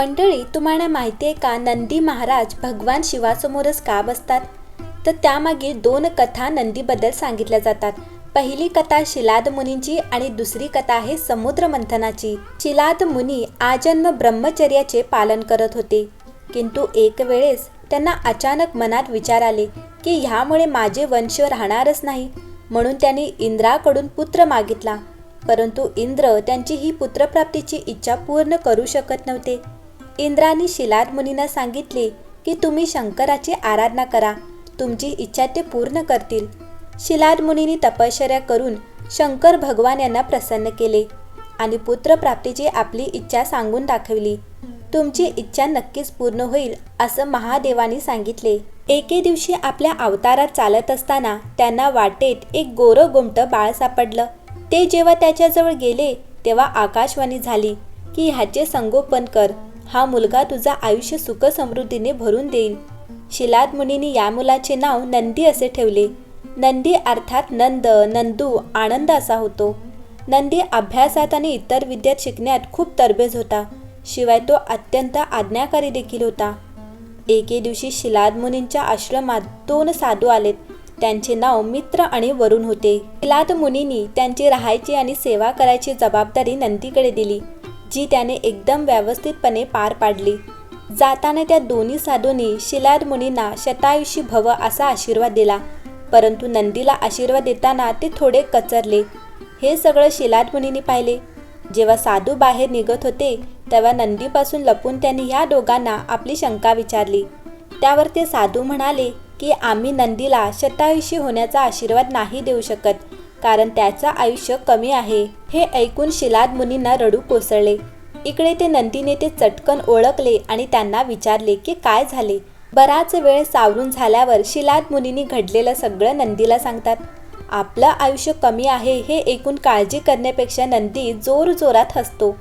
मंडळी तुम्हाला माहिती आहे का नंदी महाराज भगवान शिवासमोरच का बसतात? तर त्यामागे दोन कथा नंदीबद्दल सांगितल्या जातात. पहिली कथा शिलाद मुनींची आणि दुसरी कथा आहे समुद्र मंथनाची. शिलाद मुनी आजन्म ब्रह्मचर्याचे पालन करत होते. किंतु एक वेळेस त्यांना अचानक मनात विचार आले की ह्यामुळे माझे वंश राहणारच नाही. म्हणून त्यांनी इंद्राकडून पुत्र मागितला. परंतु इंद्र त्यांची ही पुत्रप्राप्तीची इच्छा पूर्ण करू शकत नव्हते. इंद्राने शिलाद मुनींना सांगितले की तुम्ही शंकराची आराधना करा. तुमची इच्छा ते पूर्ण करतील. शिलाद मुनींनी तपश्चर्या करून शंकर भगवान यांना प्रसन्न केले आणि पुत्रप्राप्तीची आपली इच्छा सांगून दाखवली. तुमची इच्छा नक्कीच पूर्ण होईल असं महादेवानी सांगितले. एके दिवशी आपल्या अवतारात चालत असताना त्यांना वाटेत एक गोरं गोमटं बाळ सापडलं. ते जेव्हा त्याच्याजवळ गेले तेव्हा आकाशवाणी झाली की ह्याचे संगोपन कर. हा मुलगा तुझा आयुष्य सुख समृद्धीने भरून देईल शिलाद मुनीने या मुलाचे नाव नंदी असे ठेवले. नंदी अर्थात नंद नंदू आनंद असा होतो. नंदी अभ्यासात आणि इतर विद्यात शिकण्यात खूप तरबेज होता. शिवाय तो अत्यंत आज्ञाकारी देखील होता. एके दिवशी शिलाद मुनींच्या आश्रमात दोन साधू आलेत. त्यांचे नाव मित्र आणि वरुण होते. शिलाद मुनींनी त्यांची राहायची आणि सेवा करायची जबाबदारी नंदीकडे दिली. जी त्याने एकदम व्यवस्थितपणे पार पाडली. जाताना त्या दोन्ही साधूंनी शिलाद मुनींना शतायुषी भव असा आशीर्वाद दिला. परंतु नंदीला आशीर्वाद देताना ते थोडे कचरले. हे सगळं शिलाद मुनींनी पाहिले. जेव्हा साधू बाहेर निघत होते तेव्हा नंदीपासून लपून त्यांनी ह्या दोघांना आपली शंका विचारली. त्यावर ते साधू म्हणाले की आम्ही नंदीला शतायुषी होण्याचा आशीर्वाद नाही देऊ शकत. कारण त्याचं आयुष्य कमी आहे. हे ऐकून शिलाद मुनींना रडू कोसळले. इकडे ते नंदीने ते चटकन ओळखले आणि त्यांना विचारले की काय झाले? बराच वेळ सावरून झाल्यावर शिलाद मुनींनी घडलेलं सगळं नंदीला सांगतात. आपलं आयुष्य कमी आहे हे ऐकून काळजी करण्यापेक्षा नंदी जोर जोरात हसतो.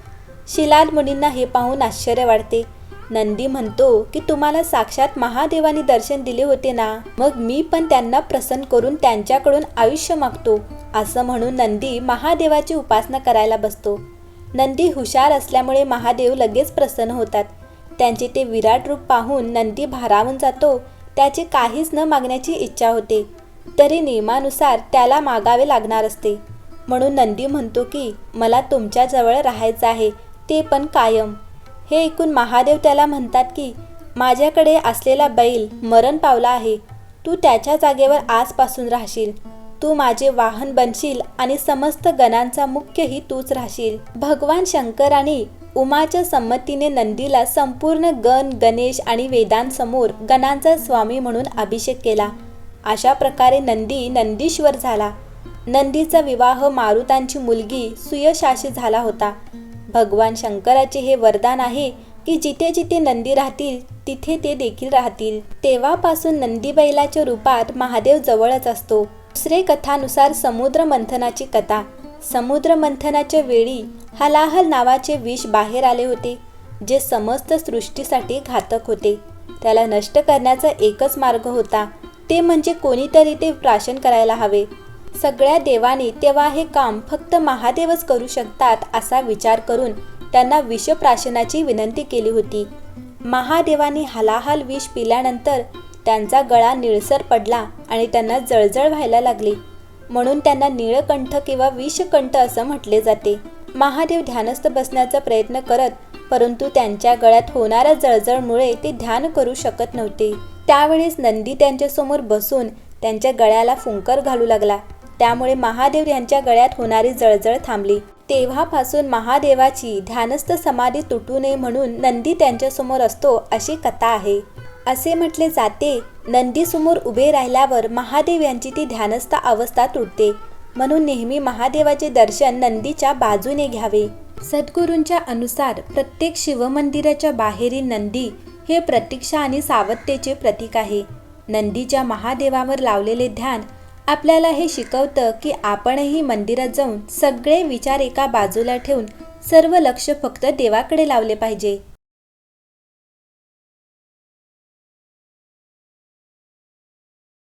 शिलाद मुनींना हे पाहून आश्चर्य वाटते. नंदी म्हणतो की तुम्हाला साक्षात महादेवानी दर्शन दिले होते ना? मग मी पण त्यांना प्रसन्न करून त्यांच्याकडून आयुष्य मागतो. असं म्हणून नंदी महादेवाची उपासना करायला बसतो. नंदी हुशार असल्यामुळे महादेव लगेच प्रसन्न होतात. त्यांचे ते विराट रूप पाहून नंदी भारावून जातो. त्याची काहीच न मागण्याची इच्छा होते. तरी नियमानुसार त्याला मागावे लागणार असते. म्हणून नंदी म्हणतो की मला तुमच्याजवळ राहायचं आहे. ते पण कायम. हे ऐकून महादेव त्याला म्हणतात की माझ्याकडे असलेला बैल मरण पावला आहे. तू त्याच्या जागेवर आजपासून राहशील. तू माझे वाहन बनशील आणि समस्त गणांचा मुख्यही तूच राहशील. भगवान शंकराने उमाच्या संमतीने नंदीला संपूर्ण गण गणेश आणि वेदांसमोर गणांचा स्वामी म्हणून अभिषेक केला. अशा प्रकारे नंदी नंदीश्वर झाला. नंदीचा विवाह मारुतांची मुलगी सुयशाशी झाला होता. भगवान शंकराचे हे वरदान आहे की जिथे जिथे नंदी राहतील तिथे ते देखील राहतील. तेव्हापासून नंदी बैलाच्या रूपात महादेव जवळच असतो. दुसरे कथानुसार समुद्र मंथनाची कथा. समुद्र मंथनाच्या वेळी हलाहल नावाचे विष बाहेर आले होते जे समस्त सृष्टीसाठी घातक होते. त्याला नष्ट करण्याचा एकच मार्ग होता. ते म्हणजे कोणीतरी ते प्राशन करायला हवे. सगळ्या देवानी तेव्हा हे काम फक्त महादेवच करू शकतात असा विचार करून त्यांना विषप्राशनाची विनंती केली होती. महादेवानी हलाहल विष पिल्यानंतर त्यांचा गळा निळसर पडला आणि त्यांना जळजळ व्हायला लागली. म्हणून त्यांना निळकंठ किंवा विषकंठ असं म्हटले जाते. महादेव ध्यानस्थ बसण्याचा प्रयत्न करत परंतु त्यांच्या गळ्यात होणाऱ्या जळजळमुळे ते ध्यान करू शकत नव्हते. त्यावेळेस नंदी त्यांच्यासमोर बसून त्यांच्या गळ्याला फुंकर घालू लागला. त्यामुळे महादेव यांच्या गळ्यात होणारी जळजळ थांबली. तेव्हापासून महादेवाची ध्यानस्थ समाधी तुटू नये म्हणून नंदी त्यांच्यासमोर असतो अशी कथा आहे. असे म्हटले जाते. नंदीसमोर उभे राहिल्यावर महादेव यांची ती ध्यानस्थ अवस्था तुटते. म्हणून नेहमी महादेवाचे दर्शन नंदीच्या बाजूने घ्यावे. सद्गुरूंच्या अनुसार प्रत्येक शिवमंदिराच्या बाहेरील नंदी हे प्रतीक्षा आणि सावधतेचे प्रतीक आहे. नंदीच्या महादेवावर लावलेले ध्यान आपल्याला हे शिकवतं की आपणही मंदिरात जाऊन सगळे विचार एका बाजूला ठेवून सर्व लक्ष फक्त देवाकडे लावले पाहिजे.